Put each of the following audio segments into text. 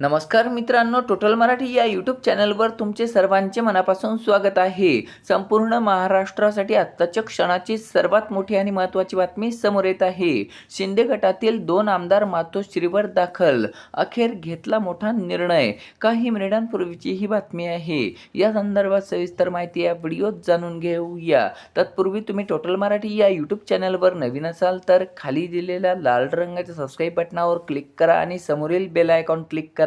नमस्कार मित्रांनो टोटल मराठी या यूट्यूब चॅनलवर तुमचे सर्वांचे मनापासून स्वागत आहे. संपूर्ण महाराष्ट्रासाठी आत्ताच्या क्षणाची सर्वात मोठी आणि महत्त्वाची बातमी समोर येत आहे. शिंदे गटातील दोन आमदार मातोश्रीवर दाखल. अखेर घेतला मोठा निर्णय. काही मिनिटांपूर्वीची ही बातमी आहे. या संदर्भात सविस्तर माहिती या व्हिडिओत जाणून घेऊया. तत्पूर्वी तुम्ही टोटल मराठी या यूट्यूब चॅनलवर नवीन असाल तर खाली दिलेल्या लाल रंगाच्या सबस्क्राईब बटनावर क्लिक करा आणि समोरील बेल आयकॉन क्लिक करा.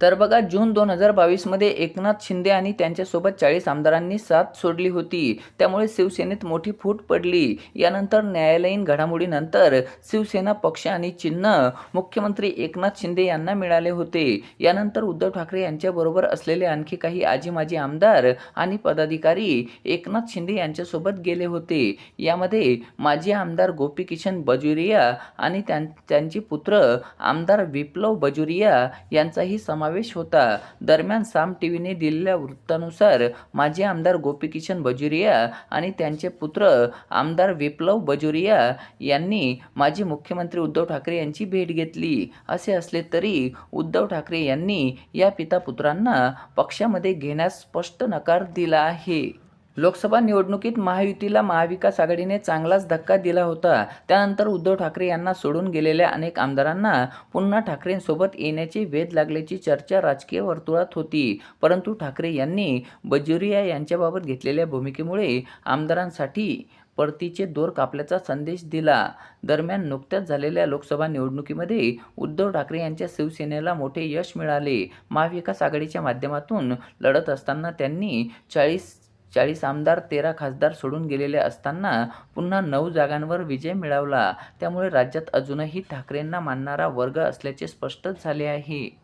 तर बघा जून दोन हजार बावीसमध्ये एकनाथ शिंदे आणि त्यांच्यासोबत चाळीस आमदारांनी साथ सोडली होती. त्यामुळे शिवसेनेत मोठी फूट पडली. यानंतर न्यायालयीन घडामोडीनंतर शिवसेना पक्ष आणि चिन्ह मुख्यमंत्री एकनाथ शिंदे यांना मिळाले होते. यानंतर उद्धव ठाकरे यांच्याबरोबर असलेले आणखी काही आजी माजी आमदार आणि पदाधिकारी एकनाथ शिंदे यांच्यासोबत गेले होते. यामध्ये माजी आमदार गोपी किशन बजुरिया आणि त्यां त्यांचे पुत्र आमदार विप्लव बजुरिया यांचाही समावेश होता. दरम्यान साम टी व्हीने दिलेल्या वृत्तानुसार माजी आमदार गोपीकिशन बजुरिया आणि त्यांचे पुत्र आमदार विप्लव बजुरिया यांनी माजी मुख्यमंत्री उद्धव ठाकरे यांची भेट घेतली. असे असले तरी उद्धव ठाकरे यांनी या पिता पुत्रांना पक्षामध्ये घेण्यास स्पष्ट नकार दिला आहे. लोकसभा निवडणुकीत महायुतीला महाविकास आघाडीने चांगलाच धक्का दिला होता. त्यानंतर उद्धव ठाकरे यांना सोडून गेलेल्या अनेक आमदारांना पुन्हा ठाकरेंसोबत येण्याची वेध लागल्याची चर्चा राजकीय वर्तुळात होती. परंतु ठाकरे यांनी बजुरिया यांच्याबाबत घेतलेल्या भूमिकेमुळे आमदारांसाठी परतीचे दोर कापल्याचा संदेश दिला. दरम्यान नुकत्याच झालेल्या लोकसभा निवडणुकीमध्ये उद्धव ठाकरे यांच्या शिवसेनेला मोठे यश मिळाले. महाविकास आघाडीच्या माध्यमातून लढत असताना त्यांनी चाळीस चाळीस आमदार तेरा खासदार सोडून गेलेले असताना पुन्हा नऊ जागांवर विजय मिळवला. त्यामुळे राज्यात अजूनही ठाकरेंना मानणारा वर्ग असल्याचे स्पष्ट झाले आहे.